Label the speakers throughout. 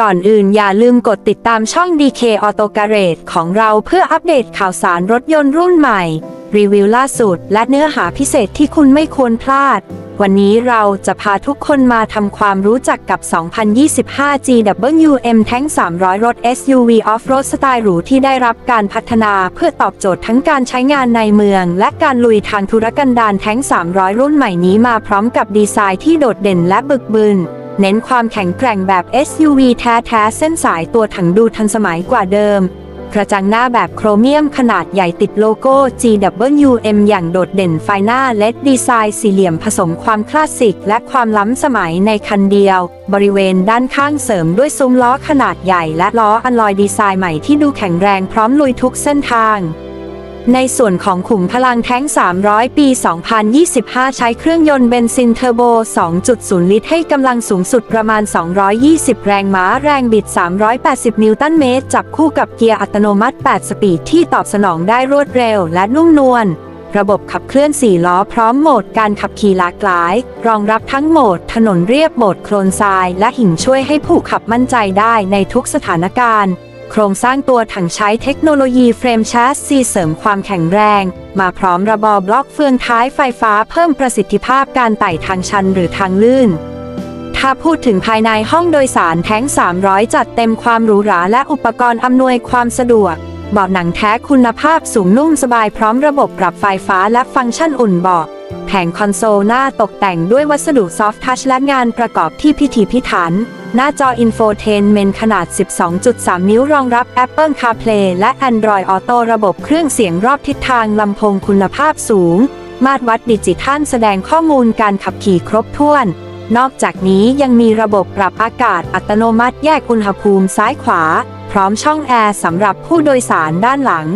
Speaker 1: ก่อนอื่นอย่าลืมกดติดตามช่อง DK Auto Garage ของเราเพื่ออัปเดตข่าวสารรถยนต์รุ่นใหม่ รีวิวล่าสุด และเนื้อหาพิเศษที่คุณไม่ควรพลาด วันนี้เราจะพาทุกคนมาทำความรู้จักกับ 2025 GWM Tank 300 รถ SUV Off-road สไตล์หรูที่ได้รับการพัฒนาเพื่อตอบโจทย์ทั้งการใช้งานในเมือง และการลุยทางธุรกันดารแท้ง 300 รุ่นใหม่นี้มาพร้อมกับดีไซน์ที่โดดเด่นและบึกบึน เน้นความแข็งแกร่งแบบ SUV แท้ๆ เส้นสายตัวถังดูทันสมัยกว่าเดิม กระจังหน้าแบบโครเมียมขนาดใหญ่ติดโลโก้ GWM อย่างโดดเด่นไฟหน้าเลดดีไซน์สี่เหลี่ยมผสมความคลาสสิก และความล้ำสมัยในคันเดียว บริเวณด้านข้างเสริมด้วยซุ้มล้อขนาดใหญ่ และล้ออัลลอยดีไซน์ใหม่ที่ดูแข็งแรงพร้อมลุยทุกเส้นทาง ในส่วนของขุมพลังแท้ง 300 ปี 2025 ใช้เครื่องยนต์เบนซินเทอร์โบ 2.0 ลิตรให้กำลังสูงสุดประมาณ 220 แรงม้าแรงบิด 380 นิวตันเมตร จับคู่กับเกียร์อัตโนมัติ 8 สปีดที่ตอบสนองได้รวดเร็วและนุ่มนวลระบบขับเคลื่อน 4 ล้อพร้อมโหมดการขับขี่หลากหลาย รองรับทั้งโหมด ถนนเรียบโหมดโคลนทราย และหินช่วยให้ผู้ขับมั่นใจได้ในทุกสถานการณ์ โครงสร้างตัวถังใช้เทคโนโลยีเฟรมแชสซีเสริมความแข็งแรง มาพร้อมระบอบบล็อกเฟืองท้ายไฟฟ้าเพิ่มประสิทธิภาพการไต่ทางชันหรือทางลื่น ถ้าพูดถึงภายในห้องโดยสารแท้ง 300 จัดเต็มความหรูหราและอุปกรณ์อำนวยความสะดวกเบาะหนังแท้คุณภาพสูงนุ่มสบายพร้อมระบบปรับไฟฟ้าและฟังก์ชันอุ่นเบาะ แผงคอนโซลหน้าตกแต่งด้วยวัสดุซอฟท์ทัชและงานประกอบที่พิถีพิถัน หน้าจออินโฟเทนเมนขนาด 12.3 นิ้วรองรับ Apple CarPlay และ Android Auto ระบบเครื่องเสียงรอบทิศทางลำโพงคุณภาพสูง มาตรวัดดิจิทัลแสดงข้อมูลการขับขี่ครบถ้วน นอกจากนี้ยังมีระบบปรับอากาศอัตโนมัติแยกอุณหภูมิซ้ายขวา พร้อมช่องแอร์สำหรับผู้โดยสารด้านหลัง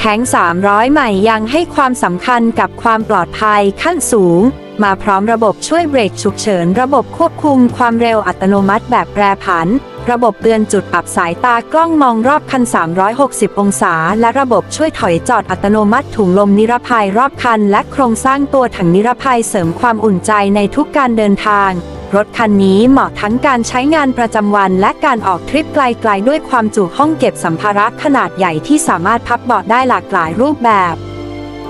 Speaker 1: แท้ง 300 ใหม่ยังให้ความสำคัญกับความปลอดภัยขั้นสูง มาพร้อมระบบช่วยเบรกฉุกเฉิน ระบบควบคุมความเร็วอัตโนมัติแบบแปรผัน ระบบเตือนจุดอับสายตากล้องมองรอบคัน 360 องศา และระบบช่วยถอยจอดอัตโนมัติถุงลมนิรภัยรอบคัน และโครงสร้างตัวถังนิรภัยเสริมความอุ่นใจในทุกการเดินทาง รถคันนี้เหมาะทั้งการใช้งานประจำวันและการออกทริปไกลๆด้วยความจุห้องเก็บสัมภาระขนาดใหญ่ที่สามารถพับเบาะได้หลากหลายรูปแบบ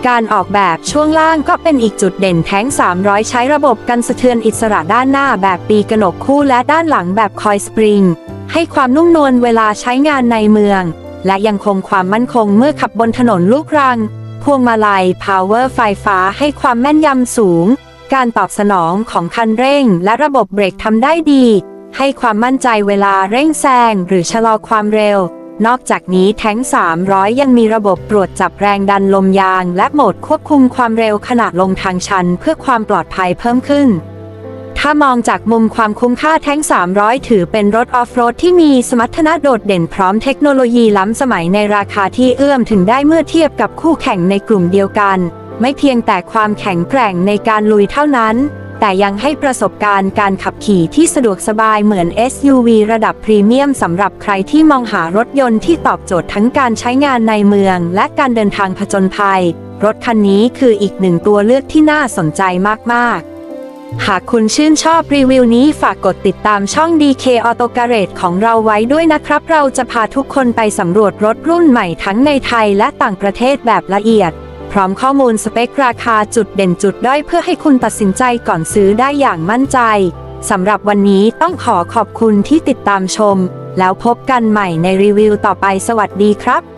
Speaker 1: การออกแบบช่วงล่างก็เป็นอีกจุดเด่นแท้ง 300 ใช้ระบบกันสะเทือนอิสระด้านหน้าแบบปีกระหนกคู่และด้านหลังแบบคอยสปริง ให้ความนุ่มนวลเวลาใช้งานในเมือง และยังคงความมั่นคงเมื่อขับบนถนนลูกรัง พวงมาลัย power ไฟฟ้าให้ความแม่นยำสูง การตอบสนองของคันเร่งและระบบเบรกทำได้ดี ให้ความมั่นใจเวลาเร่งแซงหรือชะลอความเร็ว นอกจากนี้แท้ง 300 ยังมีระบบตรวจจับแรงดันลมยาง และโหมดควบคุมความเร็วขณะลงทางชัน เพื่อความปลอดภัยเพิ่มขึ้น ถ้ามองจากมุมความคุ้มค่าแท้ง 300 ถือเป็นรถออฟโรดที่มีสมรรถนะโดดเด่นพร้อมเทคโนโลยีล้ำสมัยในราคาที่เอื้อมถึงได้เมื่อเทียบกับคู่แข่งในกลุ่มเดียวกัน ไม่เพียงแต่ความแข็งแกร่งในการลุยเท่านั้น แต่ยังให้ประสบการณ์การขับขี่ที่สะดวกสบายเหมือน SUV ระดับพรีเมียมสำหรับใครที่มองหารถยนต์ที่ตอบโจทย์ทั้งการใช้งานในเมือง และการเดินทางผจญภัย รถคันนี้คืออีกหนึ่งตัวเลือกที่น่าสนใจมากๆหากคุณชื่นชอบรีวิวนี้ฝากกดติดตามช่อง DK Auto Garage ของเราไว้ด้วยนะครับ เราจะพาทุกคนไปสำรวจรถรุ่นใหม่ทั้งในไทยและต่างประเทศแบบละเอียด พร้อมข้อมูลสเปคราคาจุดเด่นจุดด้อยเพื่อให้คุณตัดสินใจก่อนซื้อได้อย่างมั่นใจ สำหรับวันนี้ต้องขอขอบคุณที่ติดตามชม แล้วพบกันใหม่ในรีวิวต่อไปสวัสดีครับ